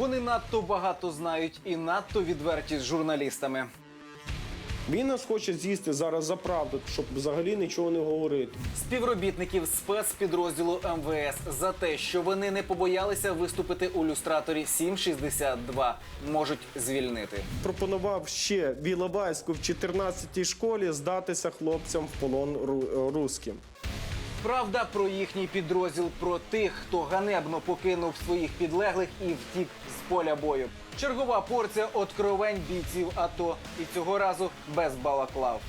Вони надто багато знають і надто відверті з журналістами. Він нас хоче з'їсти зараз за правду, щоб взагалі нічого не говорити. Співробітників спецпідрозділу МВС за те, що вони не побоялися виступити у люстраторі 762, можуть звільнити. Пропонував ще в Іловайську в 14-й школі здатися хлопцям в полон ру- руським. Правда про їхній підрозділ, про тих, хто ганебно покинув своїх підлеглих і втік з поля бою. Чергова порція откровень бійців АТО. І цього разу без балаклав.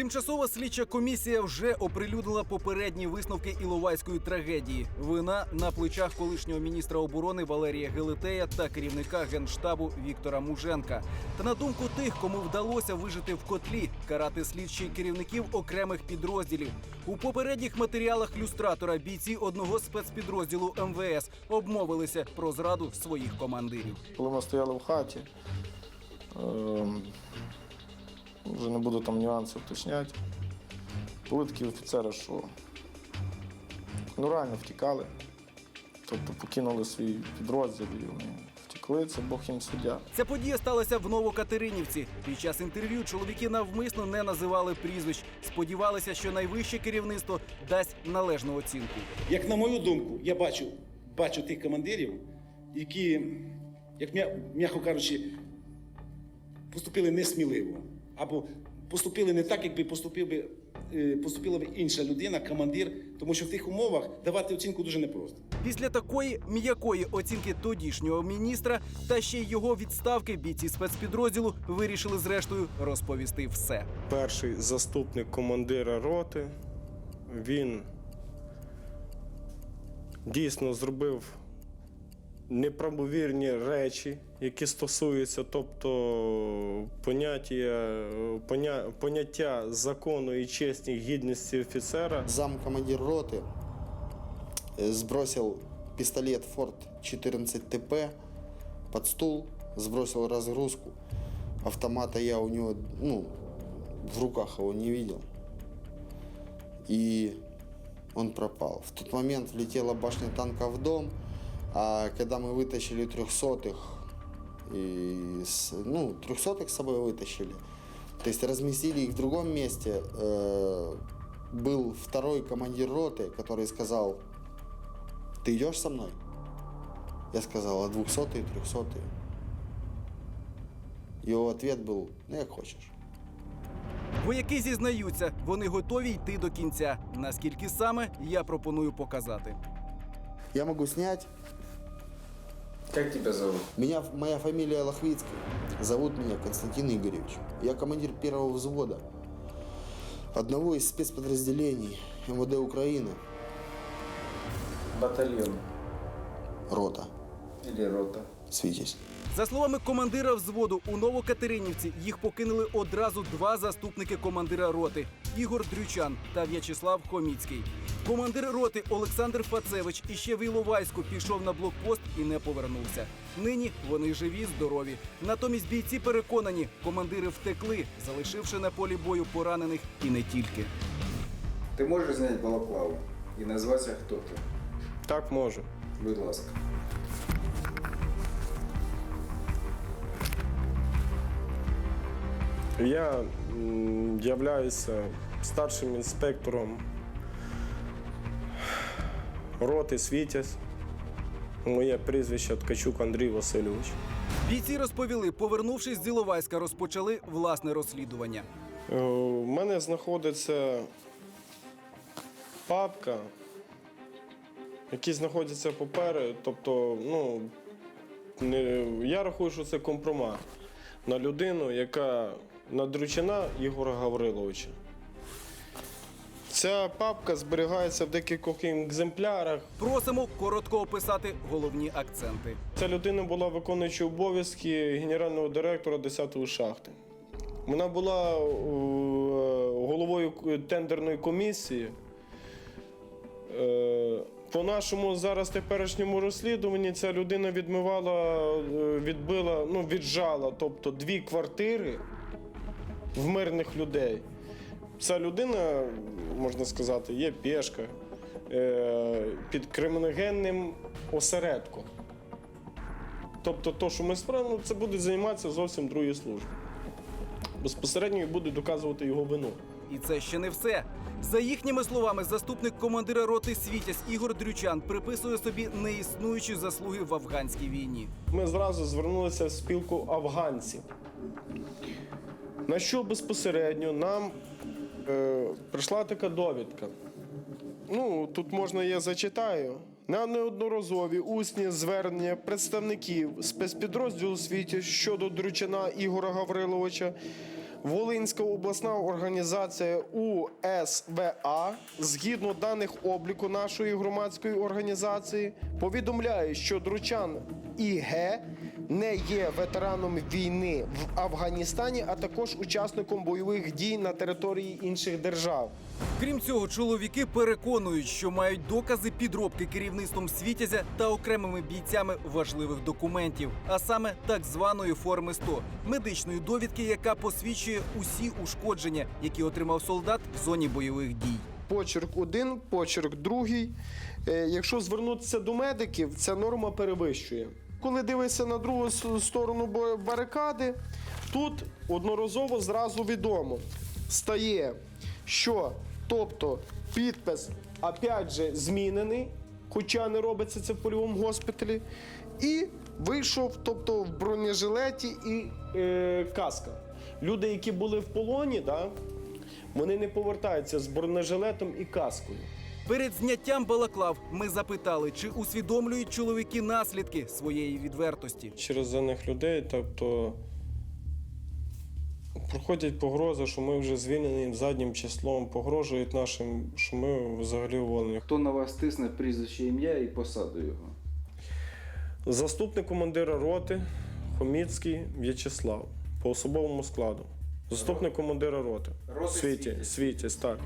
Тимчасова слідча комісія вже оприлюднила попередні висновки Іловайської трагедії. Вина на плечах колишнього міністра оборони Валерія Гелетея та керівника генштабу Віктора Муженка. Та на думку тих, кому вдалося вижити в котлі, карати слідчі керівників окремих підрозділів. У попередніх матеріалах люстратора бійці одного спецпідрозділу МВС обмовилися про зраду своїх командирів. Коли ми стояли в хаті, ем, вже не буду там нюанси уточняти. Були такі офіцери, що ну, реально втікали. Тобто покинули свій підрозділ і вони втекли, це Бог їм суддя. Ця подія сталася в Новокатеринівці. Під час інтерв'ю чоловіки навмисно не називали прізвищ. Сподівалися, що найвище керівництво дасть належну оцінку. Як на мою думку, я бачу, бачу тих командирів, які, як м'я- м'яко кажучи, поступили несміливо. Або поступили не так, якби поступив би, е, поступила б інша людина, командир, тому що в тих умовах давати оцінку дуже непросто. Після такої м'якої оцінки тодішнього міністра та ще й його відставки бійці спецпідрозділу вирішили зрештою розповісти все. Перший заступник командира роти, він дійсно зробив неправомірні речі, які стосуються, тобто поняття, поня, поняття закону і честі гідності офіцера. Замкомандир роты э, сбросил пистолет Форд 14 ТП под стул, сбросил разгрузку. Автомата я у него, ну, в руках его не видел. И он пропал. В тот момент влетела башня танка в дом, а когда мы вытащили трехсотых, и с- ну, трехсотых с собой вытащили, то есть разместили их в другом месте, э, был второй командир роты, который сказал, ты идешь со мной? Я сказал, а двухсотый, трехсотый? Его ответ был, ну, як хочешь. Вояки зізнаються, вони готові йти до кінця. Наскільки саме я пропоную показати. Я могу снять. Как тебя зовут? Меня, моя фамилия Лохвицкий. Зовут меня Константин Игоревич. Я командир первого взвода одного из спецподразделений МВД Украины, Батальон рота. или рота? Світязь. За словами командира взводу у Новокатеринівці, їх покинули одразу два заступники командира роти Ігор Дрючан та В'ячеслав Хоміцький. Командир роти Олександр Фацевич іще в Іловайську пішов на блокпост і не повернувся. Нині вони живі, здорові. Натомість бійці переконані, командири втекли, залишивши на полі бою поранених і не тільки. Ти можеш зняти балаклаву і назватися, хто ти? Так може. Будь ласка. Я м, являюся старшим інспектором роти Світязь. Моє прізвище Ткачук Андрій Васильович. Бійці розповіли, повернувшись з Іловайська, розпочали власне розслідування. Е, У мене знаходиться папка, які знаходяться папери. Тобто, ну, не, я рахую, що це компромат на людину, яка надручена Ігора Гавриловича. Ця папка зберігається в декількох екземплярах. Просимо коротко описати головні акценти. Ця людина була виконуючою обов'язки генерального директора 10-ї шахти. Вона була е, головою тендерної комісії. Е, По нашому зараз теперішньому розслідуванні ця людина відмивала, е, відбила, ну, віджала, тобто дві квартири в мирних людей. Ця людина, можна сказати, є пешка е, під криміногенним осередком. Тобто, то, що ми справимо, це буде займатися зовсім другі служби. Безпосередньо і будуть доказувати його вину. І це ще не все. За їхніми словами, заступник командира роти Світязь Ігор Дрючан приписує собі неіснуючі заслуги в афганській війні. Ми зразу звернулися в спілку афганців. На що безпосередньо нам е, прийшла така довідка. Ну, тут можна я зачитаю. На неодноразові усні звернення представників спецпідрозділу світі щодо Дручина Ігора Гавриловича Волинська обласна організація УСВА згідно даних обліку нашої громадської організації повідомляє, що Дручан ІГ не є ветераном війни в Афганістані, а також учасником бойових дій на території інших держав. Крім цього, чоловіки переконують, що мають докази підробки керівництвом світязя та окремими бійцями важливих документів, а саме так званої форми 100 – медичної довідки, яка посвідчує усі ушкодження, які отримав солдат в зоні бойових дій. Почерк один, почерк другий. Е, Якщо звернутися до медиків, ця норма перевищує. Коли дивишся на другу сторону барикади, тут одноразово зразу відомо стає, що тобто підпис опять же змінений, хоча не робиться це в польовому госпіталі, і вийшов, тобто в бронежилеті і е, каска. Люди, які були в полоні, да, вони не повертаються з бронежилетом і каскою. Перед зняттям балаклав ми запитали, чи усвідомлюють чоловіки наслідки своєї відвертості. Через даних людей, тобто проходять погрози, що ми вже звільнені заднім числом, погрожують нашим, що ми взагалі уволені. Хто на вас тисне прізвище ім'я і посаду його? Заступник командира роти Хоміцький В'ячеслав по особовому складу. Заступник командира роти. Роти Світі. Світязь, так.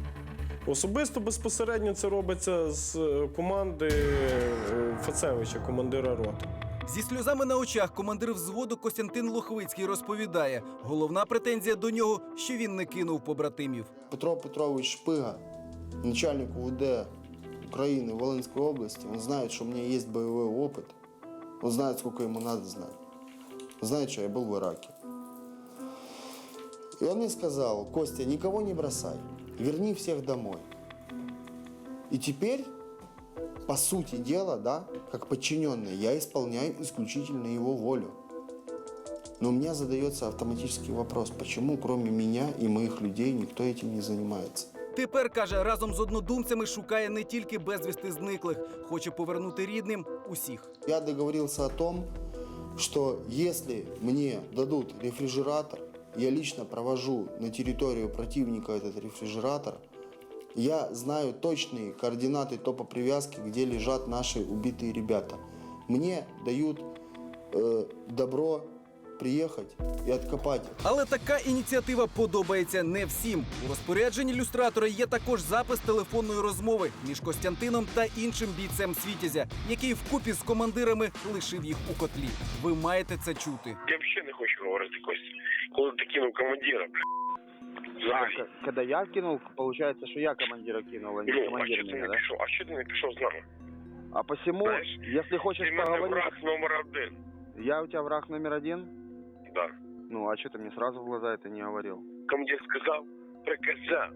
Особисто безпосередньо це робиться з е, команди е, Фацевича, командира роти. Зі сльозами на очах командир взводу Костянтин Лохвицький розповідає, головна претензія до нього, що він не кинув побратимів. Петро Петрович Шпыга, начальник УВД Украины, Волынской области, он знает, что у меня есть боевой опыт. Он знает, сколько ему надо знать. Он знает, что я был в Ираке. И он мне сказал, Костя, никого не бросай, верни всех домой. И теперь, по сути дела, да, как подчиненный, я исполняю исключительно его волю. Но у меня задается автоматический вопрос, почему кроме меня и моих людей никто этим не занимается? Тепер каже, разом з однодумцями шукає не тільки безвісти зниклих, хоче повернути рідним усіх. Я договорился о том, что если мне дадут рефрижератор, я лично провожу на территорию противника этот рефрижератор, я знаю точные координаты топопривязки, где лежат наши убитые ребята. Мне дают э, добро приехать и откопать. Але така ініціатива подобається не всім. У розпорядженні люстратора є також запис телефонної розмови між Костянтином та іншим бійцем Світязя, який вкупі з командирами лишив їх у котлі. Ви маєте це чути. Я взагалі не хочу говорити Костя. Коли ти кинув командира, бля. Когда я кинул, получается, что я командира кинул, а не Ну, а командир що ти меня, не да? пішов? А що ти не пішов з нами? А посему, Знаешь, если хочешь Ти мене поговорить, враг номер один. я у тебя враг номер один, Да. ну а что ты мне сразу в глаза это не говорил? Командир сказав, приказав.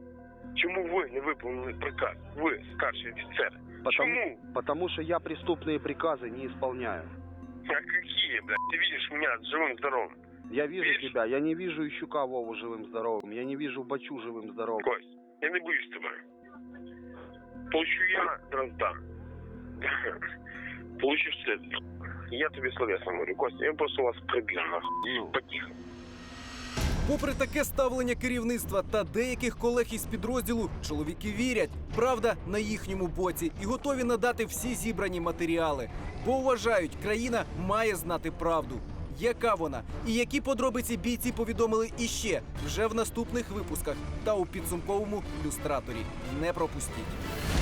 Чому ви не виконали приказ? Ви, старші офіцери. Потому, Чому? потому что я преступные приказы не исполняю. А какие, блядь? Ты видишь меня живым, здоровым. Я вижу Видишь? тебя, я не вижу Ищука Вову живым-здоровым, я не вижу Бачу живым-здоровым. Кость, я не боюсь тебе. Получу я, роздам. Получишь ты. Я тобі словесно говорю, Костя, я просто вас приб'ю, нахуй. Ну, Попри таке ставлення керівництва та деяких колег із підрозділу, чоловіки вірять, правда на їхньому боці і готові надати всі зібрані матеріали. Бо вважають, країна має знати правду. Яка вона і які подробиці бійці повідомили іще вже в наступних випусках та у підсумковому люстраторі. Не пропустіть.